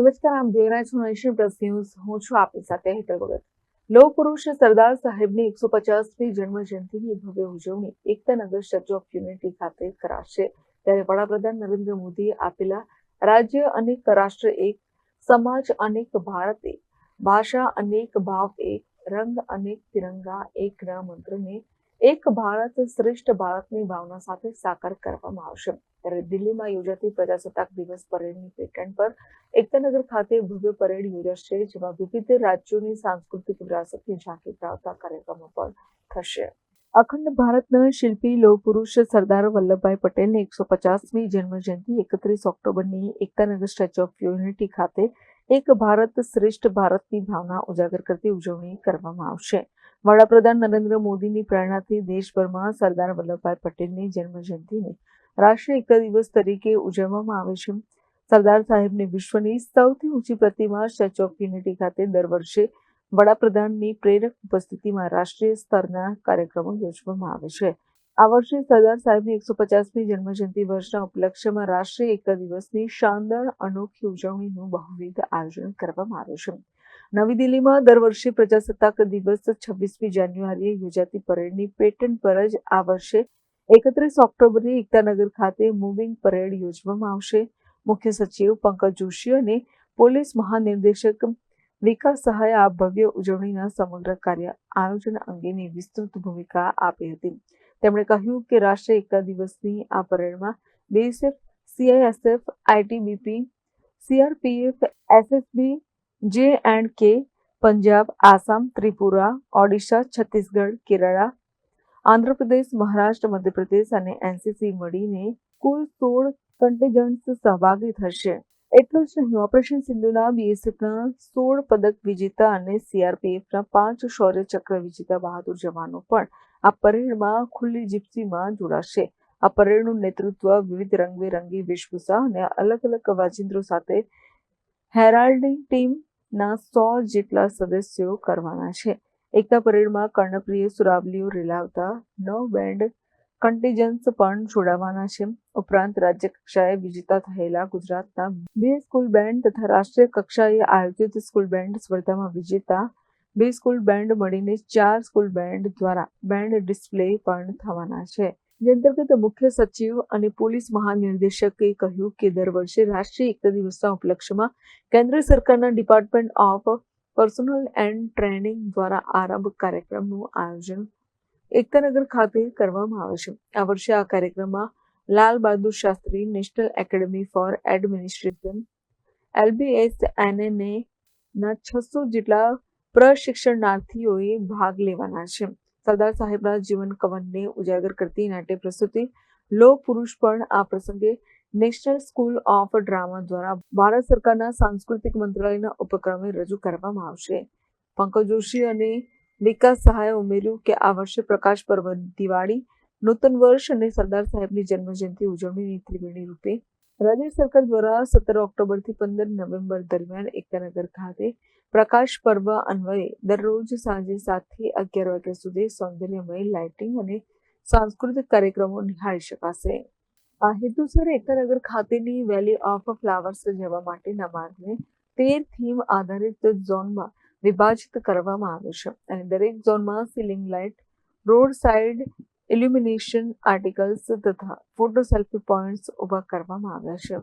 નમસ્કાર આમ જોઈ રહ્યા છો નેશન પ્લસ ન્યૂઝ, હું છું આપની સાથે હેતલ ભગત. લોક પુરુષ સરદાર સાહેબની એકસો પચાસમી જન્મ જયંતિની ભવ્ય ઉજવણી એકતાનગર સ્ટેચ્યુ ઓફ યુનિટી ખાતે કરાશે. ત્યારે વડાપ્રધાન નરેન્દ્ર મોદીએ આપેલા રાજ્ય અનેક રાષ્ટ્ર એક, સમાજ અનેક ભારત એક, ભાષા અનેક ભાવ એક, રંગ અનેક તિરંગા એક ના મંત્રને એક ભારત શ્રેષ્ઠ ભારતની ભાવના સાથે સાકાર કરવામાં આવશે. ત્યારે દિલ્હીમાં યોજાતી પ્રજાસત્તાક દિવસ પરેડની પેટર્ન પર એકતાનગર ખાતે ભવ્ય પરેડ યોજાશે, જેમાં વિવિધ રાજ્યોની સાંસ્કૃતિક વિરાસતની ઝાંખી પ્રાવતા કાર્યક્રમો પણ થશે. અખંડ ભારતના શિલ્પી લોહ પુરુષ સરદાર વલ્લભભાઈ પટેલની એકસો પચાસમી જન્મજયંતિ એકત્રીસ ઓક્ટોબરની એકતાનગર સ્ટેચ્યુ ઓફ યુનિટી ખાતે એક ભારત શ્રેષ્ઠ ભારતની ભાવના ઉજાગર કરતી ઉજવણી કરવામાં આવશે. વડાપ્રધાન નરેન્દ્ર મોદીની પ્રેરણાથી દેશભરમાં સરદાર વલ્લભભાઈ પટેલની જન્મજયંતિને રાષ્ટ્રીય એકતા દિવસ તરીકે ઉજવવામાં આવે છે. સરદાર સાહેબની વિશ્વની સૌથી ઊંચી પ્રતિમા સ્ટેચ્યુ ઓફ યુનિટી ખાતે દર વર્ષે વડાપ્રધાનની પ્રેરક ઉપસ્થિતિમાં રાષ્ટ્રીય સ્તરના કાર્યક્રમો યોજવામાં આવે છે. આ વર્ષે સરદાર સાહેબની એકસો પચાસમી જન્મજયંતિ વર્ષના ઉપલક્ષ્યમાં રાષ્ટ્રીય એકતા દિવસની શાનદાર અનોખી ઉજવણીનું બહુવિધ આયોજન કરવામાં આવ્યું છે. નવી દિલ્હીમાં દર વર્ષે પ્રજાસત્તાક દિવસ છવ્વીસમી જાન્યુઆરીએ યોજાતી પરેડની પેટર્ન પર જ આ વર્ષે એકત્રીસ ઓક્ટોબરે એકતાનગર ખાતે મૂવિંગ પરેડ યોજવામાં આવશે. મુખ્ય સચિવ પંકજ જોશી અને પોલીસ મહાનિર્દેશક વિકાસ સહાય આ ભવ્ય ઉજવણીના સમગ્ર કાર્ય આયોજન અંગેની વિસ્તૃત ભૂમિકા આપી હતી. તેમણે કહ્યું કે રાષ્ટ્રીય એકતા દિવસની આ પરેડમાં BSF, CISF, ITBP, CRPF, SSB J and K Punjab Assam Tripura Odisha Chhattisgarh Kerala Andhra Pradesh Maharashtra Madhya Pradesh અને એનસીસી મળીને કુલ સોળ કન્ટેજન્ટ્સ સહભાગી થશે. એટલું જ નહીં ઓપરેશન સિંધુના બીએસએફના સોળ પદક વિજેતા અને સીઆરપીએફના પાંચ શૌર્ય ચક્ર વિજેતા બહાદુર જવાનો પણ આ પરેડમાં ખુલ્લી જીપ્સીમાં જોડાશે. આ પરેડનું નેતૃત્વ વિવિધ રંગબેરંગી વેશભૂષા અને અલગ અલગ વાજિંત્રો સાથે હેરાલ્ડિંગ ટીમના સો જેટલા સદસ્યો કરવાના છે. એકતા પરેડમાં કર્ણપ્રિય સુરાવલીઓ રેલાવતા નવ બેન્ડ કન્ટીજન્સ પણ જોડાવાના છે. ઉપરાંત રાજ્ય કક્ષાએ વિજેતા થયેલા ગુજરાતના બે સ્કૂલ બેન્ડ તથા રાષ્ટ્રીય કક્ષાએ આયોજિત સ્કૂલ બેન્ડ સ્પર્ધામાં વિજેતા બે સ્કૂલ બેન્ડ મળીને ચાર સ્કૂલ બેન્ડ દ્વારા બેન્ડ ડિસ્પ્લે પણ થવાના છે. જે અંતર્ગત મુખ્ય સચિવ અને પોલીસ મહાનિર્દેશકે કહ્યું કે દર વર્ષે રાષ્ટ્રીય એકતા દિવસના ઉપલક્ષ્યમાં કેન્દ્ર સરકારના Department of Personnel and Training દ્વારા આરંભ કાર્યક્રમનું આયોજન એકતાનગર ખાતે કરવામાં આવે છે. આ વર્ષે આ કાર્યક્રમમાં Lal Bahadur Shastri National Academy for Administration LBS NNA ના છસો જેટલા પ્રશિક્ષણાર્થીઓએ ભાગ લેવાના છે. સરદાર સાહેબના જીવન કવનને ઉજાગર કરતી નાટ્ય પ્રસ્તુતિ લોક પુરુષ પણ આ પ્રસંગે નેશનલ સ્કૂલ ઓફ ડ્રામા દ્વારા ભારત સરકારના સાંસ્કૃતિક મંત્રાલયના ઉપક્રમે રજૂ કરવામાં આવશે. પંકજ જોશી અને વિકાસ સહાયે ઉમેર્યું કે આ વર્ષે પ્રકાશ પર્વ, દિવાળી, નૂતન વર્ષ અને સરદાર સાહેબની જન્મજયંતિ ઉજવણીની ત્રિવેણી રૂપે રાજ્ય સરકાર દ્વારા સત્તર ઓક્ટોબરથી પંદર નવેમ્બર દરમિયાન એકતાનગર ખાતે પ્રકાશ પર્વ અન્વયે દરરોજ સાંજે સાતથી અગિયાર વાગ્યા સુધી સૌંદર્યમય લાઇટિંગ અને સાંસ્કૃતિક કાર્યક્રમો નિહાળી શકાશે. આ હેતુસર એકતાનગર ખાતેની વેલી ઓફ ફ્લાવર્સ જવા માટેના માર્ગને તેર થીમ આધારિત ઝોનમાં વિભાજિત કરવામાં આવ્યો છે અને દરેક ઝોનમાં ceiling light road side illumination articles તથા ફોટો સેલ્ફી પોઈન્ટ્સ ઊભા કરવામાં આવ્યા છે.